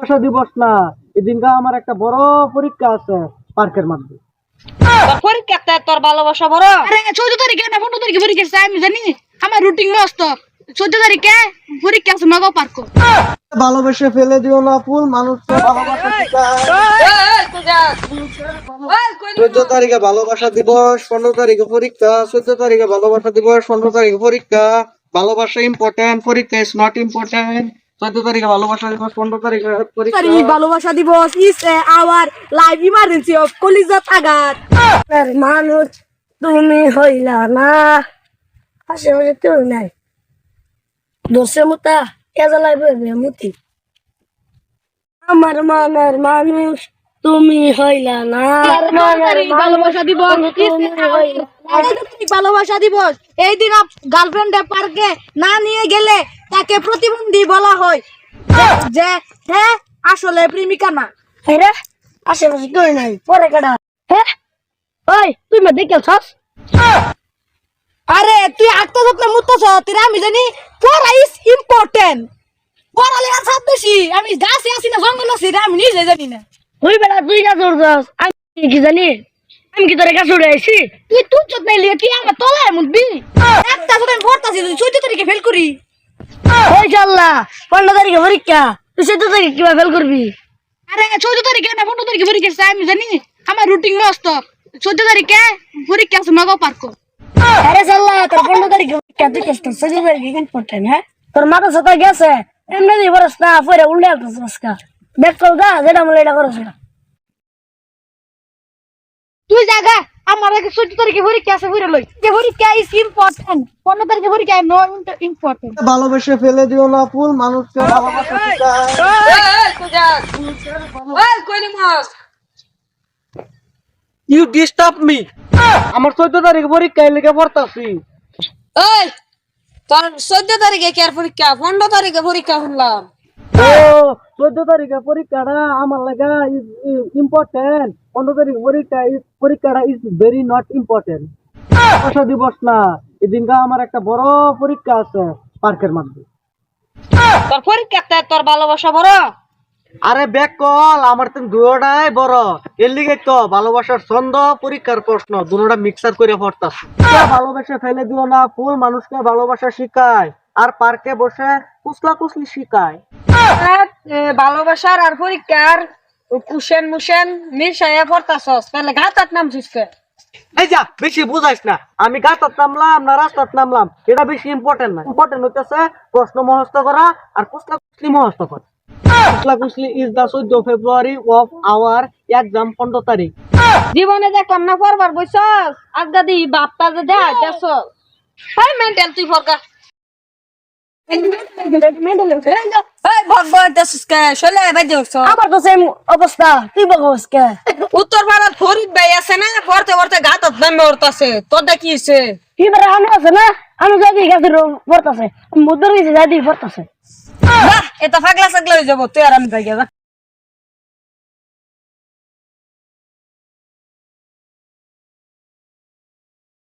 ভালোবাসা দিবস না এদিনকা আমার একটা বড় পরীক্ষা আছে পার্কের মধ্যে তোর পরীক্ষাতে তোর ভালোবাসা বড়? আরে চৌদ্দ তারিখে না পনেরো তারিখে পরীক্ষা আছে আমি জানি আমার রুটিন মস্ত। চৌদ্দ তারিখে পরীক্ষা আছে নগর পার্ক। ভালোবেসে ফেলে দিও না ফুল ভালোবাসা চোদ্দ তারিখে ভালোবাসা দিবস পনেরো তারিখে পরীক্ষা। চোদ্দ তারিখে ভালোবাসা দিবস পনেরো তারিখে পরীক্ষা। ভালোবাসা ইম্পর্টেন্ট পরীক্ষা ইজ নট ইম্পর্টেন্ট চোদ্দ তারিখে ভালোবাসা দিবস পনেরো তারিখে ভালোবাসা দিবস is our life emergency of কলিজাত আঘাত মানুষ তুমি হইলা না। আশেপাশে কেউ নাই। দোষে মুতা কেজা লাগবে মুতি? আমার মনের মানুষ তুমি হইলা না। ভালোবাসা দিবস। ভালোবাসা দিবস। এই দিন গার্লফ্রেন্ড পার্কে না নিয়ে গেলে তাকে প্রতিবন্ধী বলা হয়। যে হ্যাঁ আসলে প্রেমিকা না। আশেপাশে কেউ নাই। পরে কাটা হ্যাঁ ওই তুই আরে তুই যত্ন মুতছ আমি জানি পড়া ইজ ইম্পর্টেন্ট বেশি আমি গাছে না জঙ্গল আমি নিজে জানি না। তুই বেলা তুই গাছ উড়ছস আমি কি জানি? আমি কি তোরে আইছি? তুই তুই যত নাই লিয়ে? তুই আমার তলায় মুতবি একটা আমি তুই তারিখে ফেল করি। ওই চাল্লা পনেরো তারিখে পরীক্ষা। তুই চোদ্দ তারিখে কিবা ফেল করবি? আরে চৌদ্দ তারিখে না পনেরো তারিখে পরীক্ষা আছে আমি জানি। আমার রুটিন মস্ত। চৌদ্দ তারিখে পরীক্ষা আছে নগর পার্ক আরে চাল্লা তোর পনেরো তারিখে পরীক্ষা তুই চোদ্দ তারিখে ইম্পর্টেন্ট হ্যাঁ? তোর মাথা সাথে গেছে এমনি না আসতেছিস যেটা মনে এটা তুই জাগা আমার আগে চৌদ্দ তারিখে পরীক্ষা আছে বুঝে লই। যে পরীক্ষা ইজ ইম্পর্টেন্ট পনেরো তারিখে পরীক্ষা নো ইম্পর্টেন্ট ভালোবেসে ফেলে দিও না ফুল মানুষকে ভালোবাসা ইউ ডিস্টার্ব মি আমার চোদ্দ তারিখ পরীক্ষা এর পড়তাছি। ওই তোর চোদ্দ তারিখে কে পরীক্ষা? পনেরো তারিখে পরীক্ষা শুনলাম। চোদ্দ তারিখে পরীক্ষাটা আমার লাগা ইজ ইম্পর্টেন্ট পনেরো তারিখ পরীক্ষা পরীক্ষাটা ইজ ভেরি নট ইম্পর্টেন্ট ভালোবাসা দিবস না এদিনকা আমার একটা বড় পরীক্ষা আছে পার্কের মধ্যে তোর পরীক্ষাতে তোর ভালোবাসা বড়? আরে ব্যাক কল আমার তো দুটাই বড়। এর লিগে তো ভালোবাসার ছন্দ পরীক্ষার প্রশ্ন দুটোটা মিক্সার করে পড়তাস ভালোবাসা ফেলে দিও না ফুল মানুষকে ভালোবাসা শিখায়। আর পার্কে বসে কুসলা কুসলি শিখায় এ, ভালোবাসার আর পরীক্ষার কুশেন মুশেন মিশাইয়া পড়তাছস তাহলে ঘাতাত নামছিস কে? এই যা বেশি বুঝাইস না। আমি গাতাত নামলাম না রাস্তাত নামলাম এটা বেশি ইম্পর্টেন্ট না। ইম্পর্টেন্ট হইতেছে প্রশ্ন মুখস্থ করা আর কুসলা কুসলি মুখস্থ করা। কুসলা কুসলি ইজ দা চোদ্দ ফেব্রুয়ারি অফ আওয়ার এক্সাম পনেরো তারিখ। জীবনে দেখলাম না পড়বার বইছস। আজ্ঞা দি বাপটা যে দেয় দেছ হাই মেন্টাল তুই ফরকা উত্তর ভারত ফরিদ ভাই আছে না? পড়তে পড়তে গাতাত নামে ওরতাছে তোর কি হইছে? কি বারে আমি আছে না? আমি যাই গাছের পড়তাছে। মুদ্রা যাদি পড়তাছে। এটা ফাগলা সাগলা হয়ে যাব। তুই আর আমি